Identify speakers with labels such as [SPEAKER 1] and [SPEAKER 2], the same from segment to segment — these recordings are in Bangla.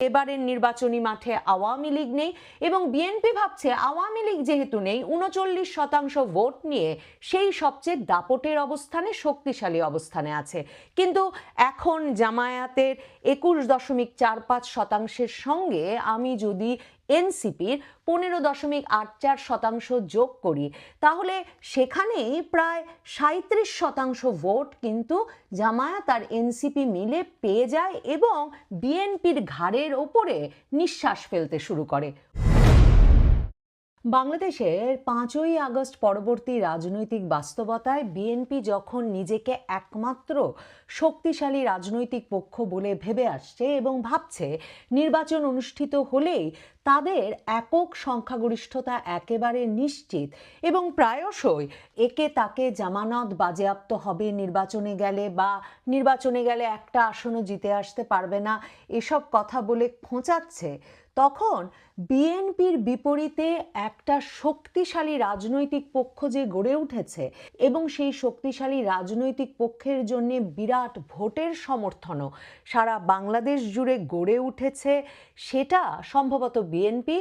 [SPEAKER 1] এবারের নির্বাচনী মাঠে আওয়ামী লীগ নেই এবং বিএনপি ভাবছে আওয়ামী লীগ যেহেতু নেই, উনচল্লিশ শতাংশ ভোট নিয়ে সেই সবচেয়ে দাপটের অবস্থানে, শক্তিশালী অবস্থানে আছে। কিন্তু এখন জামায়াতের একুশ দশমিক চার পাঁচ শতাংশের সঙ্গে আমি যদি এনসিপির পনেরো দশমিক আট চার শতাংশ যোগ করি। তাহলে সেখানেই প্রায় সাঁত্রিশ শতাংশ ভোট কিন্তু জামায়াত আর এনসিপি মিলে পেয়ে যায় এবং বিএনপির ঘাড়ের ওপরে নিঃশ্বাস ফেলতে শুরু করে। বাংলাদেশের পাঁচই আগস্ট পরবর্তী রাজনৈতিক বাস্তবতায় বিএনপি যখন নিজেকে একমাত্র শক্তিশালী রাজনৈতিক পক্ষ বলে ভেবে আসছে এবং ভাবছে নির্বাচন অনুষ্ঠিত হলেই তাদের একক সংখ্যাগরিষ্ঠতা একেবারে নিশ্চিত এবং প্রায়শই একে তাকে জামানত বাজেয়াপ্ত হবে, নির্বাচনে গেলে বা নির্বাচনে গেলে একটা আসনও জিতে আসতে পারবে না, এসব কথা বলে খোঁচাচ্ছে তখন বিএনপির বিপরীতে একটা শক্তিশালী রাজনৈতিক পক্ষ যে গড়ে উঠেছে এবং সেই শক্তিশালী রাজনৈতিক পক্ষের জন্য বিরাট ভোটের সমর্থনও সারা বাংলাদেশ জুড়ে গড়ে উঠেছে, সেটা সম্ভবত বিএনপি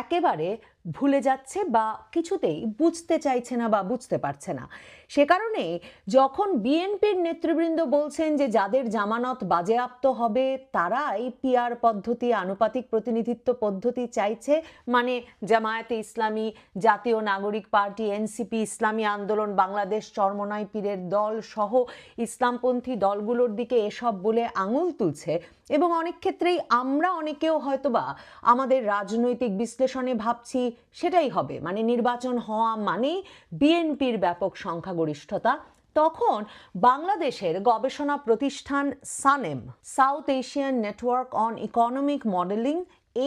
[SPEAKER 1] একেবারে ভুলে যাচ্ছে বা কিছুতেই বুঝতে চাইছে না বা বুঝতে পারছে না। সে কারণে যখন বিএনপির নেতৃবৃন্দ বলছেন যে যাদের জামানত বাজেয়াপ্ত হবে, তারাই পিয়ার পদ্ধতি, আনুপাতিক প্রতিনিধিত্ব পদ্ধতি চাইছে। মানে জামায়াতে ইসলামী, জাতীয় নাগরিক পার্টি, এনসিপি, ইসলামী আন্দোলন, বাংলাদেশ চরমনাই পীরের দল সহ ইসলামপন্থী দলগুলোর দিকে এসব বলে আঙুল তুলছে। এবং অনেক ক্ষেত্রেই আমরা অনেকেও হয়তোবা আমাদের রাজনৈতিক বিশ্লেষণে ভাবছি সেটাই হবে। মানে নির্বাচন হওয়া মানেই বিএনপির ব্যাপক সংখ্যাগরিষ্ঠতা। তখন বাংলাদেশের গবেষণা প্রতিষ্ঠান SANEM, South Asian network on economic modelling,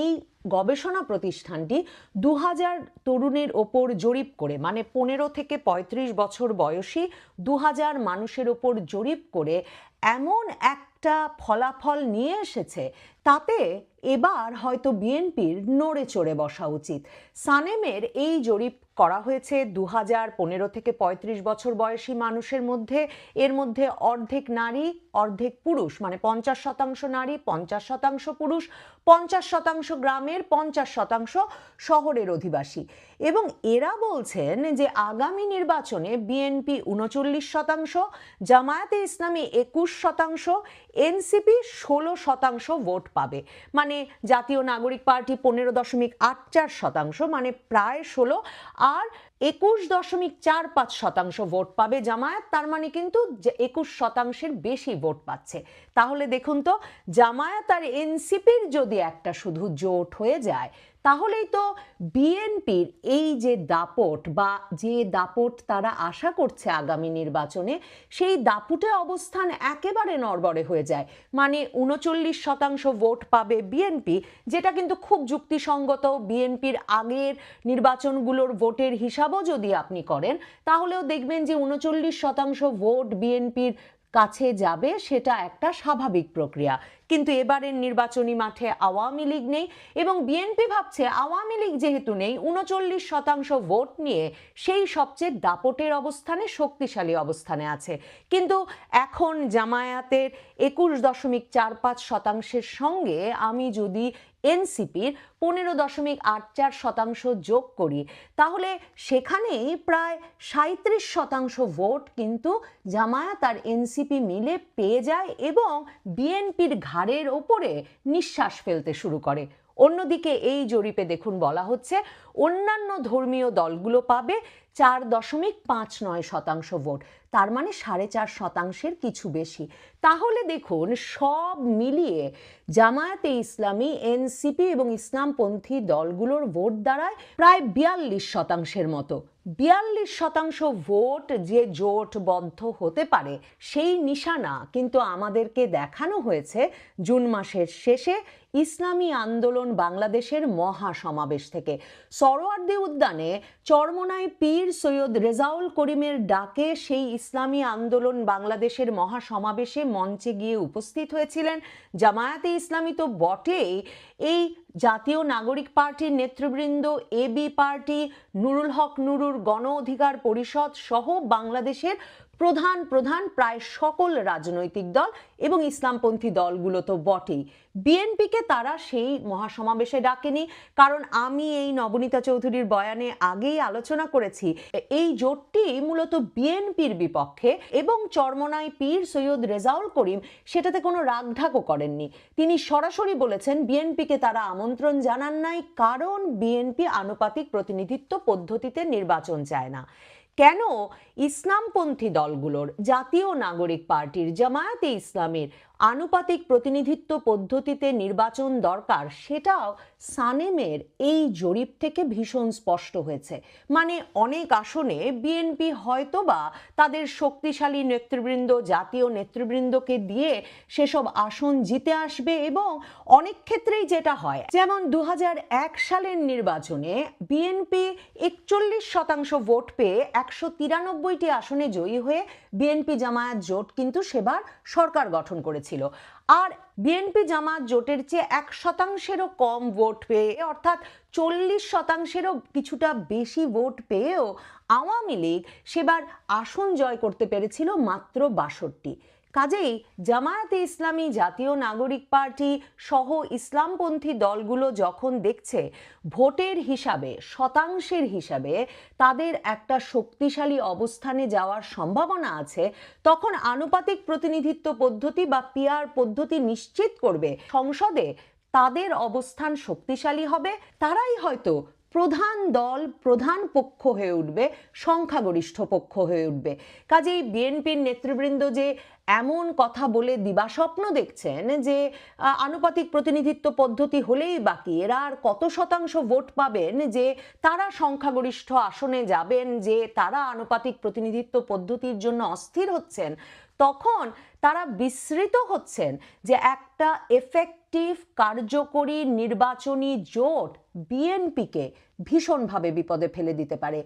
[SPEAKER 1] এই গবেষণা প্রতিষ্ঠানটি দু হাজার তরুণের ওপর জরিপ করে মানে পনেরো থেকে ৩৫ বছর বয়সী দু হাজার মানুষের ওপর জরিপ করে এমন একটা ফলাফল নিয়ে এসেছে, তাতে এবার হয়তো বিএনপির নড়ে চড়ে বসা উচিত। সানেমের এই জরিপ করা হয়েছে। দু হাজার পনেরো থেকে ৩৫ বছর বয়সী মানুষের মধ্যে, এর মধ্যে অর্ধেক নারী, অর্ধেক পুরুষ মানে পঞ্চাশ শতাংশ নারী, পঞ্চাশ শতাংশ পুরুষ, পঞ্চাশ শতাংশ গ্রামের, পঞ্চাশ শতাংশ শহরের অধিবাসী। এবং এরা বলছেন যে আগামী নির্বাচনে বিএনপি উনচল্লিশ শতাংশ, জামায়াতে ইসলামী একুশ শতাংশ, এনসিপি ষোলো শতাংশ ভোট পাবে। মানে জাতীয় নাগরিক পার্টি পনেরো দশমিক আট চার শতাংশ মানে প্রায় ষোলো আর একুশ দশমিক চার পাঁচ শতাংশ ভোট পাবে জামায়াত, তার মানে কিন্তু একুশ শতাংশের বেশি ভোট পাচ্ছে। তাহলে দেখুন তো, জামায়াত আর এনসিপির যদি একটা শুধু জোট হয়ে যায় তাহলেই তো বিএনপির এই যে দাপট বা যে দাপট তারা আশা করছে আগামী নির্বাচনে, সেই দাপুটে অবস্থান একেবারে নড়বড়ে হয়ে যায়। মানে উনচল্লিশ শতাংশ ভোট পাবে বিএনপি, যেটা কিন্তু খুব যুক্তিসঙ্গত। বিএনপির আগের নির্বাচনগুলোর ভোটের হিসাবও যদি আপনি করেন, তাহলেও দেখবেন যে উনচল্লিশ শতাংশ ভোট বিএনপির কাছে যাবে, সেটা একটা স্বাভাবিক প্রক্রিয়া। কিন্তু এবারের নির্বাচনী মাঠে আওয়ামী লীগ নেই এবং বিএনপি ভাবছে আওয়ামী লীগ যেহেতু নেই, উনচল্লিশ শতাংশ ভোট নিয়ে সেই সবচেয়ে দাপটের অবস্থানে, শক্তিশালী অবস্থানে আছে। কিন্তু এখন জামায়াতের একুশ দশমিক চার পাঁচ শতাংশের সঙ্গে আমি যদি এনসিপির পনেরো দশমিক আট চার শতাংশ যোগ করি, তাহলে সেখানেই প্রায় সাঁত্রিশ শতাংশ ভোট কিন্তু জামায়াত আর এনসিপি মিলে পেয়ে যায় এবং বিএনপির ঘাড়ের ওপরে নিঃশ্বাস ফেলতে শুরু করে। অন্যদিকে এই জরিপে দেখুন বলা হচ্ছে অন্যান্য ধর্মীয় দলগুলো পাবে চার দশমিক পাঁচ নয় শতাংশ ভোট। তার মানে সাড়ে চার শতাংশের কিছু বেশি। তাহলে দেখুন, সব মিলিয়ে জামায়াতে ইসলামী, এনসিপি এবং ইসলামপন্থী দলগুলোর ভোট দাঁড়ায় প্রায় বিয়াল্লিশ শতাংশের মতো। বিয়াল্লিশ শতাংশ ভোট যে জোটবদ্ধ হতে পারে, সেই নিশানা কিন্তু আমাদেরকে দেখানো হয়েছে জুন মাসের শেষে ইসলামী আন্দোলন বাংলাদেশের মহা সমাবেশ থেকে। সরোয়ার্দী উদ্যানে চরমনাই পীর সৈয়দ রেজাউল করিমের ডাকে সেই ইসলামী আন্দোলন বাংলাদেশের মহা সমাবেশে মঞ্চে গিয়ে উপস্থিত হয়েছিলেন। জামায়াতে ইসলামী তো বটেই। এই জাতীয় নাগরিক পার্টির নেতৃবৃন্দ এবি পার্টি, নুরুল হক নুরুর গণ অধিকার পরিষদ সহ বাংলাদেশের প্রধান প্রধান প্রায় সকল রাজনৈতিক দল এবং ইসলামপন্থী দলগুলো তো বটেই। বিএনপিকে তারা সেই মহাসমাবেশে ডাকেনি, কারণ আমি এই নবনীতা চৌধুরীর বয়ানে আগেই আলোচনা করেছি, এই জোটটি মূলত বিএনপির বিপক্ষে এবং চরমনাই পীর সৈয়দ রেজাউল করিম সেটাতে কোনো রাগঢাকও করেননি। তিনি সরাসরি বলেছেন, বিএনপিকে তারা আমন্ত্রণ জানান নাই, কারণ বিএনপি আনুপাতিক প্রতিনিধিত্ব পদ্ধতিতে নির্বাচন চায় না। কেন ইসলামপন্থী দলগুলোর জাতীয় নাগরিক পার্টির জামায়াতে ইসলামের আনুপাতিক প্রতিনিধিত্ব পদ্ধতিতে নির্বাচন দরকার, সেটাও সানেমের এই জরিপ থেকে ভীষণ স্পষ্ট হয়েছে। মানে অনেক আসনে বিএনপি হয়তোবা তাদের শক্তিশালী নেতৃবৃন্দ, জাতীয় নেতৃবৃন্দকে দিয়ে সেসব আসন জিতে আসবে এবং অনেক ক্ষেত্রেই যেটা হয়। যেমন দু হাজার এক সালের নির্বাচনে বিএনপি একচল্লিশ শতাংশ ভোট পেয়ে একশো তিরানব্বইটি আসনে জয়ী হয়ে বিএনপি জামায়াত জোট কিন্তু সেবার সরকার গঠন করেছিল। আর বিএনপি জামাত জোটের চেয়ে এক শতাংশেরও কম ভোট পেয়ে, অর্থাৎ চল্লিশ শতাংশেরও কিছুটা বেশি ভোট পেয়েও আওয়ামী লীগ সেবার আসন জয় করতে পেরেছিল মাত্র বাষট্টি। কাজেই জামায়াতে ইসলামী জাতীয় নাগরিক পার্টি সহ ইসলামপন্থী দলগুলো যখন দেখছে ভোটের হিসাবে, শতাংশের হিসাবে তাদের একটা শক্তিশালী অবস্থানে যাওয়ার সম্ভাবনা আছে, তখন আনুপাতিক প্রতিনিধিত্ব পদ্ধতি বা পিয়ার পদ্ধতি নিশ্চিত করবে সংসদে তাদের অবস্থান শক্তিশালী হবে, তারাই হয়তো প্রধান দল, প্রধান পক্ষ হয়ে উঠবে, সংখ্যাগরিষ্ঠ পক্ষ হয়ে উঠবে। কাজেই বিএনপির নেতৃবৃন্দ যে এমন কথা বলে দিবাস্বপ্ন দেখছেন যে আনুপাতিক প্রতিনিধিত্ব পদ্ধতি হলেই বাকি, এরা আর কত শতাংশ ভোট পাবেন যে, তারা সংখ্যাগরিষ্ঠ আসনে যাবেন, যে তারা আনুপাতিক প্রতিনিধিত্ব পদ্ধতির জন্য অস্থির হচ্ছেন। তখন তারা বিস্মৃত হচ্ছেন যে একটা এফেক্টিভ কার্যকরী নির্বাচনী জোট বিএনপিকে ভীষণভাবে বিপদে ফেলে দিতে পারে।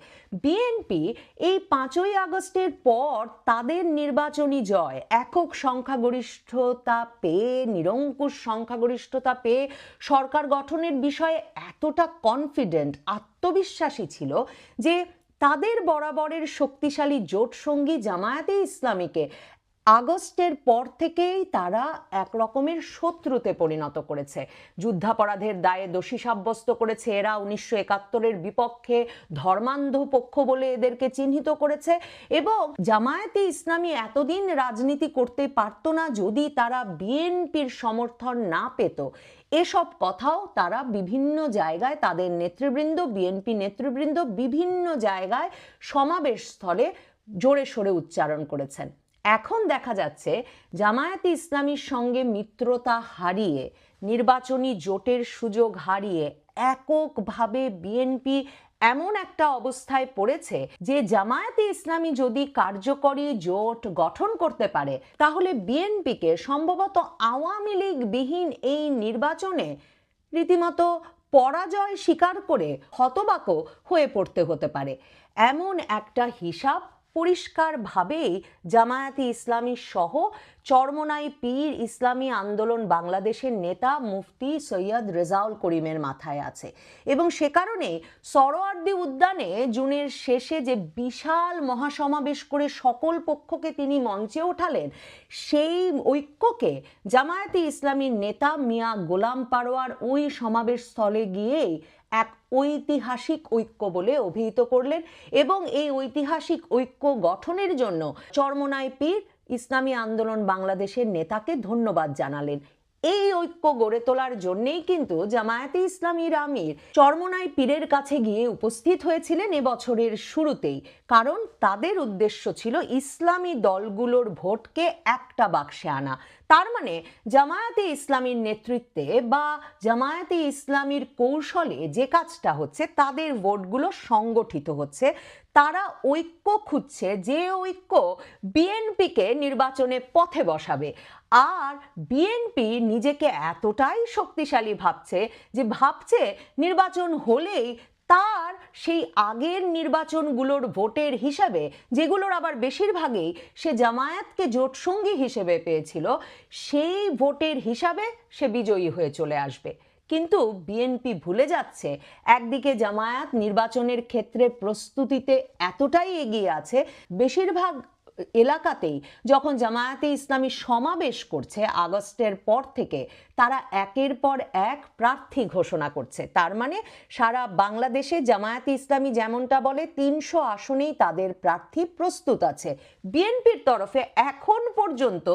[SPEAKER 1] বিএনপি এই পাঁচই আগস্টের পর তাদের নির্বাচনী জয় একক সংখ্যাগরিষ্ঠতা পেয়ে, নিরঙ্কুশ সংখ্যাগরিষ্ঠতা পেয়ে সরকার গঠনের বিষয়ে এতটা কনফিডেন্ট আত্মবিশ্বাসী ছিল যে তাদের বরাবরের শক্তিশালী জোট সঙ্গী জামায়াতে ইসলামীকে আগস্টের পর থেকেই তারা এক রকমের শত্রুতে পরিণত করেছে। যুদ্ধাপরাধের দায়ে দোষী সাব্যস্ত করেছে এরা উনিশশো একাত্তরের বিপক্ষে ধর্মান্ধ পক্ষ বলে এদেরকে চিহ্নিত করেছে এবং জামায়াতে ইসলামী এতদিন রাজনীতি করতে পারত না যদি তারা বিএনপির সমর্থন না পেত। এসব কথাও তারা বিভিন্ন জায়গায় তাদের নেতৃবৃন্দ, বিএনপি নেতৃবৃন্দ বিভিন্ন জায়গায় সমাবেশ স্থলে জোরে সোরে উচ্চারণ করেছেন। এখন দেখা যাচ্ছে জামায়াতে ইসলামীর সঙ্গে মিত্রতা হারিয়ে, নির্বাচনী জোটের সুযোগ হারিয়ে এককভাবে বিএনপি এমন একটা অবস্থায় পড়েছে যে জামায়াতে ইসলামী যদি কার্যকরী জোট গঠন করতে পারে, তাহলে বিএনপিকে সম্ভবত আওয়ামী লীগ বিহীন এই নির্বাচনে রীতিমতো পরাজয় স্বীকার করে হতবাকও হয়ে পড়তে হতে পারে। এমন একটা হিসাব পরিষ্কারভাবেই জামায়াতি ইসলামী সহ চরমনাই পীর ইসলামী আন্দোলন বাংলাদেশের নেতা মুফতি সৈয়দ রেজাউল করিমের মাথায় আছে। এবং সে কারণে সরোয়ার্দি উদ্যানে জুনের শেষে যে বিশাল মহাসমাবেশ করে সকল পক্ষকে তিনি মঞ্চে ওঠালেন, সেই ঐক্যকে জামায়াতি ইসলামীর নেতা মিয়া গোলাম পারোয়ার ওই সমাবেশ স্থলে গিয়েই এক ঐতিহাসিক ঐক্য বলে অভিহিত করলেন। এবং এই ঐতিহাসিক ঐক্য গঠনের জন্য চরমনাই পীর ইসলামী আন্দোলন বাংলাদেশের নেতাকে ধন্যবাদ জানালেন। এই ঐক্য গড়ে তোলার জন্যেই কিন্তু জামায়াতে ইসলামীর আমির চরমনাই পীরের কাছে গিয়ে উপস্থিত হয়েছিলেন এবছরের শুরুতেই। কারণ তাদের উদ্দেশ্য ছিল ইসলামী দলগুলোর ভোটকে একটা বাক্সে আনা। তার মানে জামায়াতে ইসলামীর নেতৃত্বে বা জামায়াতে ইসলামীর কৌশলে যে কাজটা হচ্ছে, তাদের ভোটগুলো সংগঠিত হচ্ছে। তারা ঐক্য খুঁজছে, যে ঐক্য বিএনপিকে নির্বাচনে পথে বসাবে। আর বিএনপি নিজেকে এতটাই শক্তিশালী ভাবছে, যে ভাবছে নির্বাচন হলেই তার সেই আগের নির্বাচনগুলোর ভোটের হিসাবে, যেগুলোর আবার বেশিরভাগই সে জামায়াতকে জোটসঙ্গী হিসেবে পেয়েছিল, সেই ভোটের হিসাবে সে বিজয়ী হয়ে চলে আসবে। কিন্তু বিএনপি ভুলে যাচ্ছে। একদিকে জামায়াত নির্বাচনের ক্ষেত্রে প্রস্তুতিতে এতটাই এগিয়ে আছে, বেশিরভাগ এলাকাতেই যখন জামায়াতে ইসলামী সমাবেশ করছে আগস্টের পর থেকে, তারা একের পর এক প্রার্থী ঘোষণা করছে। তার মানে সারা বাংলাদেশে জামায়াতে ইসলামী যেমনটা বলে, তিনশো আসনেই তাদের প্রার্থী প্রস্তুত আছে। বিএনপির তরফে এখন পর্যন্ত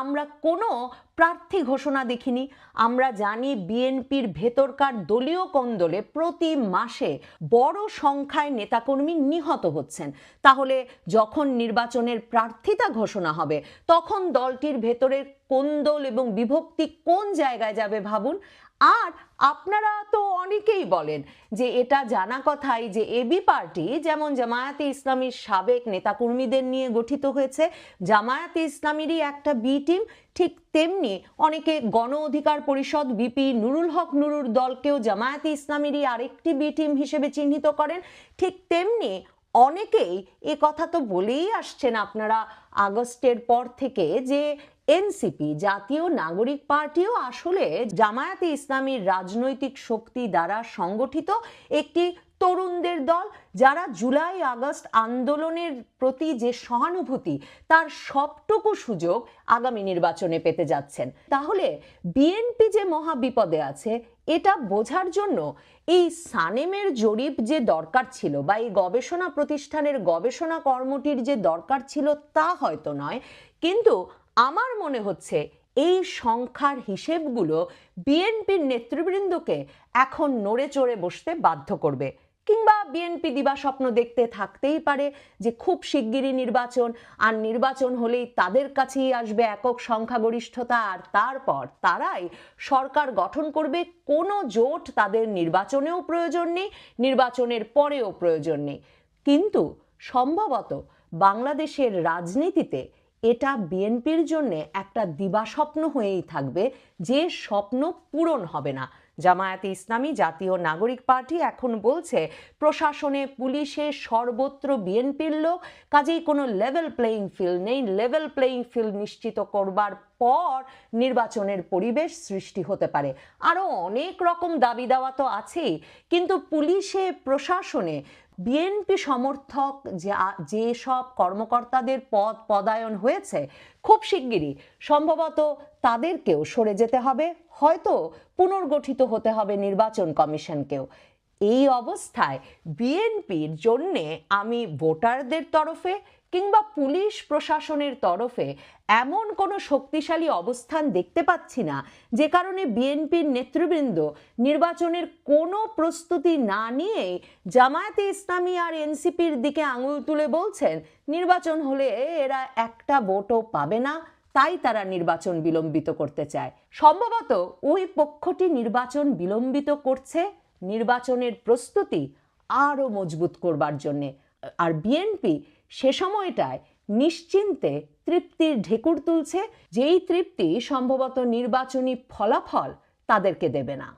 [SPEAKER 1] আমরা কোনো প্রার্থী ঘোষণা দেখিনি। আমরা জানি বিএনপির ভেতরকার দলীয় কন্দলে প্রতি মাসে বড় সংখ্যায় নেতাকর্মী নিহত হচ্ছেন। তাহলে যখন নির্বাচনের প্রার্থিতা ঘোষণা হবে, তখন দলটির ভেতরের কোন্দল এবং বিভক্তি কোন জায়গায় যাবে ভাবুন? আর আপনারা তো অনেকেই বলেন যে এটা জানা কথাই যে এবি পার্টি যেমন জামায়াতে ইসলামীর সাবেক নেতাকর্মীদের নিয়ে গঠিত হয়েছে, জামায়াতে ইসলামীরই একটা বি টিম ঠিক তেমনি অনেকে গণ অধিকার পরিষদ বিপি নুরুল হক নুরুর দলকেও জামায়াতে ইসলামীরই আরেকটি বি টিম হিসেবে চিহ্নিত করেন। ঠিক তেমনি অনেকেই এ কথা তো বলেই আসছেন আপনারা আগস্টের পর থেকে যে এনসিপি, জাতীয় নাগরিক পার্টিও আসলে জামায়াতে ইসলামীর রাজনৈতিক শক্তি দ্বারা সংগঠিত একটি তরুণদের দল, যারা জুলাই আগস্ট আন্দোলনের প্রতি যে সহানুভূতি, তার সবটুকু সুযোগ আগামী নির্বাচনে পেতে যাচ্ছেন। তাহলে বিএনপি যে মহা বিপদে আছে, এটা বোঝার জন্য এই সানেমের জরিপ যে দরকার ছিল বা এই গবেষণা প্রতিষ্ঠানের গবেষণা কর্মটির যে দরকার ছিল তা হয়তো নয়, কিন্তু আমার মনে হচ্ছে এই সংখ্যার হিসেবগুলো বিএনপির নেতৃবৃন্দকে এখন নড়ে চড়ে বসতে বাধ্য করবে। কিংবা বিএনপি দিবা স্বপ্ন দেখতে থাকতেই পারে যে খুব শিগগিরই নির্বাচন, আর নির্বাচন হলেই তাদের কাছেই আসবে একক সংখ্যাগরিষ্ঠতা, আর তারপর তারাই সরকার গঠন করবে। কোনো জোট তাদের নির্বাচনেও প্রয়োজন নেই, নির্বাচনের পরেও প্রয়োজন নেই। কিন্তু সম্ভবত বাংলাদেশের রাজনীতিতে এটা বিএনপির জন্য একটা দিবাস্বপ্ন হয়েই থাকবে, যে স্বপ্ন পূরণ হবে না। জামায়াতে ইসলামী জাতীয় নাগরিক পার্টি এখন বলছে, প্রশাসনে পুলিশে সর্বত্র বিএনপির লোক, কাজেই কোনো লেভেল প্লেয়িং ফিল্ড নেই। লেভেল প্লেয়িং ফিল্ড নিশ্চিত করবার পর নির্বাচনের পরিবেশ সৃষ্টি হতে পারে। আরও অনেক রকম দাবি দেওয়া তো আছেই, কিন্তু পুলিশে, প্রশাসনে বিএনপি সমর্থক যে সব কর্মকর্তাদের পদ পদায়ন হয়েছে, খুব শিগগিরই। সম্ভবত তাদেরকেও সরে যেতে হবে, হয়তো পুনর্গঠিত হতে হবে নির্বাচন কমিশনকেও। এই অবস্থায় বিএনপির জন্যে আমি ভোটারদের তরফে কিংবা পুলিশ প্রশাসনের তরফে এমন কোনো শক্তিশালী অবস্থান দেখতে পাচ্ছি না, যে কারণে বিএনপির নেতৃবৃন্দ নির্বাচনের কোনো প্রস্তুতি না নিয়ে জামায়াতে ইসলামী আর এনসিপির দিকে আঙুল তুলে বলছেন, নির্বাচন হলে এরা একটা ভোটও পাবে না, তাই তারা নির্বাচন বিলম্বিত করতে চায়। সম্ভবত ওই পক্ষটি নির্বাচন বিলম্বিত করছে, নির্বাচনের প্রস্তুতি আরও মজবুত করবার জন্যে। আর বিএনপি সে সময়টায় নিশ্চিন্তে তৃপ্তির ঢেকুর তুলছে যেই তৃপ্তি সম্ভবত নির্বাচনী ফলাফল তাদেরকে দেবে না।